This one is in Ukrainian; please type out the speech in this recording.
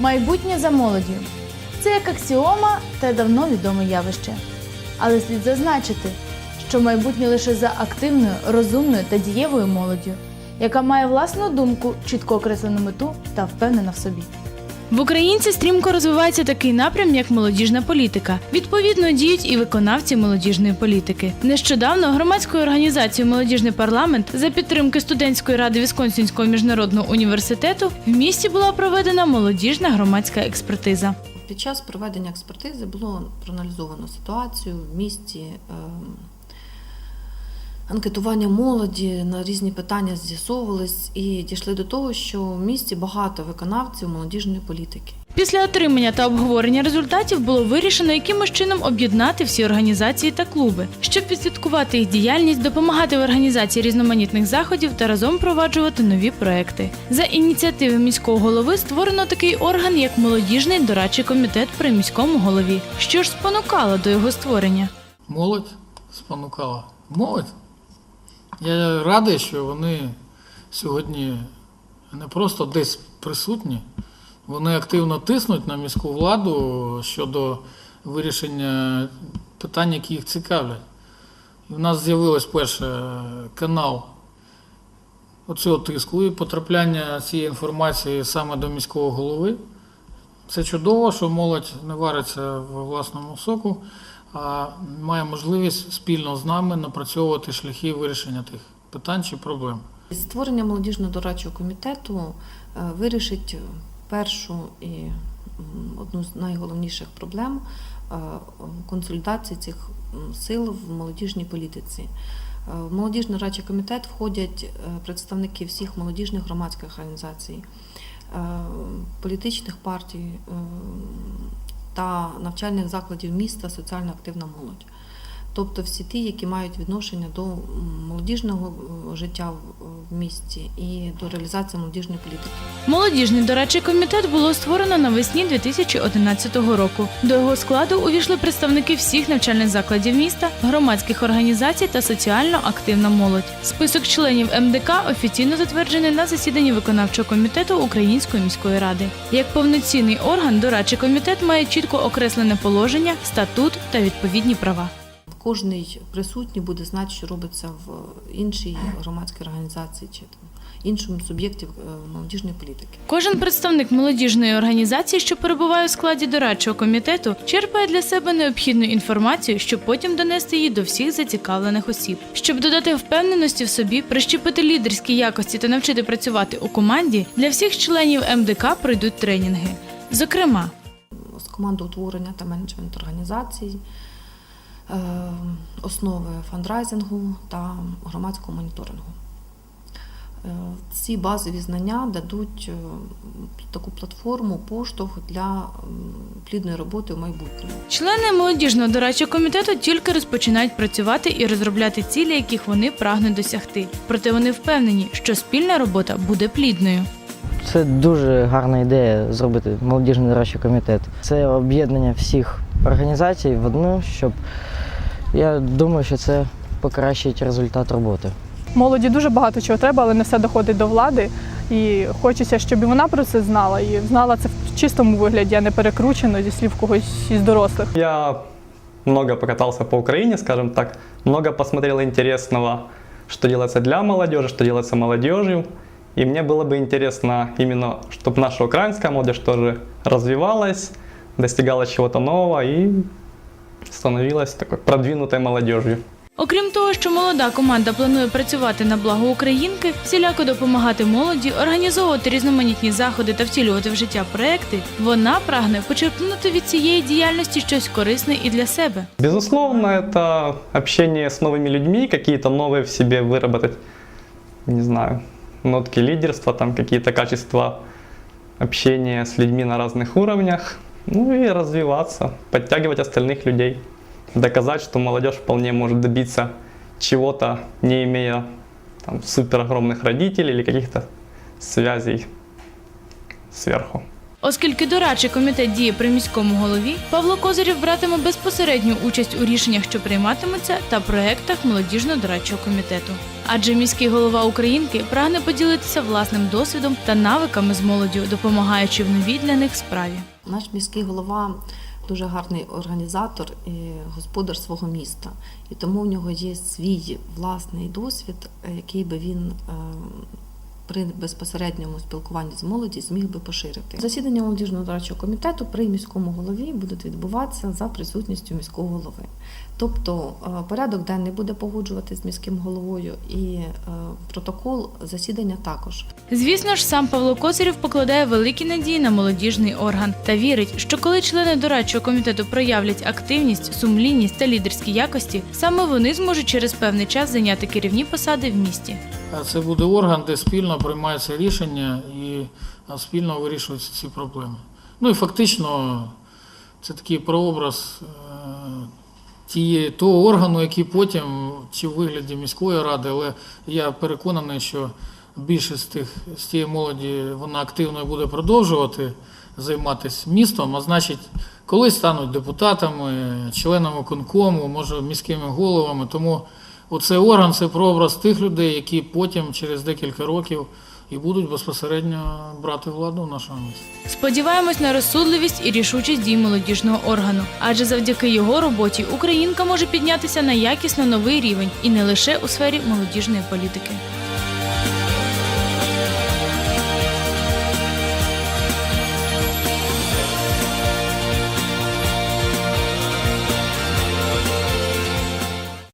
Майбутнє за молоддю. Це як аксіома та давно відоме явище. Але слід зазначити, що майбутнє лише за активною, розумною та дієвою молоддю, яка має власну думку, чітко окреслену мету та впевнена в собі. В українці стрімко розвивається такий напрям, як молодіжна політика. Відповідно діють і виконавці молодіжної політики. Нещодавно громадською організацією Молодіжний парламент за підтримки студентської ради Вісконсінського міжнародного університету в місті була проведена молодіжна громадська експертиза. Під час проведення експертизи було проаналізовано ситуацію в місті, ем, анкетування молоді на різні питання з'ясовувались і дійшли до того, що в місті багато виконавців молодіжної політики. Після отримання та обговорення результатів було вирішено, якимось чином об'єднати всі організації та клуби, щоб відслідкувати їх діяльність, допомагати в організації різноманітних заходів та разом впроваджувати нові проекти. За ініціативи міського голови створено такий орган, як молодіжний дорадчий комітет при міському голові. Що ж спонукало до його створення? Молодь спонукала. Молодь. Я радий, що вони сьогодні не просто десь присутні, вони активно тиснуть на міську владу щодо вирішення питань, які їх цікавлять. В нас з'явилось перше канал оцього тиску і потрапляння цієї інформації саме до міського голови. Це чудово, що молодь не вариться в власному соку, має можливість спільно з нами напрацьовувати шляхи вирішення тих питань чи проблем. Створення молодіжного дорадчого комітету е, вирішить першу і одну з найголовніших проблем е, консолідації цих сил в молодіжній політиці. Е, В молодіжний дорадчий комітет входять представники всіх молодіжних громадських організацій, політичних партій та навчальних закладів міста соціально активна молодь. Тобто всі ті, які мають відношення до молодіжного е, життя в- місті і до реалізації молодіжної політики. Молодіжний дорадчий комітет було створено навесні 2011 року. До його складу увійшли представники всіх навчальних закладів міста, громадських організацій та соціально активна молодь. Список членів МДК офіційно затверджений на засіданні виконавчого комітету Української міської ради. Як повноцінний орган, дорадчий комітет має чітко окреслене положення, статут та відповідні права. Кожний присутній буде знати, що робиться в іншій громадській організації чи там іншому суб'єкті е, молодіжної політики. Кожен представник молодіжної організації, що перебуває у складі дорадчого комітету, черпає для себе необхідну інформацію, щоб потім донести її до всіх зацікавлених осіб. Щоб додати впевненості в собі, прищепити лідерські якості та навчити працювати у команді, для всіх членів МДК пройдуть тренінги. Зокрема, з командоутворення та менеджмент організацій, основи фандрайзингу та громадського моніторингу. Е, Ці базові знання дадуть е, таку платформу, поштовх для плідної роботи в майбутньому. члени молодіжного дорадчого комітету тільки розпочинають працювати і розробляти цілі, яких вони прагнуть досягти. Проте вони впевнені, що спільна робота буде плідною. Це дуже гарна ідея зробити молодіжний дорадчий комітет. Це об'єднання всіх організацій в одну, щоб я думаю, що це покращить результат роботи. Молоді дуже багато чого треба, але не все доходить до влади. І хочеться, щоб і вона про це знала, і знала це в чистому вигляді, а не перекручено зі слів когось із дорослих. Я много покатался по Украине, скажем так, много посмотрел интересного, что делается для молодежи, что делается молодежью. И мне было бы интересно именно, чтобы наша украинская молодежь тоже развивалась, достигала чего-то нового и становилась такой продвинутой молодежью. Окрім того, що молода команда планує працювати на благо українки, всіляко допомагати молоді, організовувати різноманітні заходи та втілювати в життя проекти, вона прагне почерпнути від цієї діяльності щось корисне і для себе. Безусловно, это общение с новыми людьми, какие-то новые в себе выработать, не знаю, нотки лидерства, там какие-то качества общения с людьми на разных уровнях, ну и развиваться, подтягивать остальных людей, доказать, что молодежь вполне может добиться чего-то, не имея там, супер огромных родителей или каких-то связей сверху. Оскільки дорадчий комітет діє при міському голові, Павло Козирів братиме безпосередню участь у рішеннях, що прийматимуться, та проектах молодіжно-дорадчого комітету. Адже міський голова Українки прагне поділитися власним досвідом та навиками з молоддю, допомагаючи в новій для них справі. Наш міський голова дуже гарний організатор і господар свого міста, і тому в нього є свій власний досвід, який би він е, при безпосередньому спілкуванні з молоді зміг би поширити. Засідання молодіжного дорадчого комітету при міському голові будуть відбуватися за присутністю міського голови. Тобто е, порядок денний буде погоджувати з міським головою і е, протокол засідання також. Звісно ж, сам Павло Косарєв покладає великі надії на молодіжний орган та вірить, що коли члени дорадчого комітету проявлять активність, сумлінність та лідерські якості, саме вони зможуть через певний час зайняти керівні посади в місті. А це буде орган, де спільно приймаються рішення і спільно вирішуються ці проблеми. Ну і фактично це такий прообраз е, тієї, того органу, який потім, чи в вигляді міської ради, але я переконаний, що більшість тих, з тієї молоді вона активно буде продовжувати займатися містом, а значить, колись стануть депутатами, членами конкому, може міськими головами. Тому оцей орган це прообраз тих людей, які потім через декілька років і будуть безпосередньо брати владу в нашому місті. Сподіваємось на розсудливість і рішучість дій молодіжного органу, адже завдяки його роботі Українка може піднятися на якісно новий рівень і не лише у сфері молодіжної політики.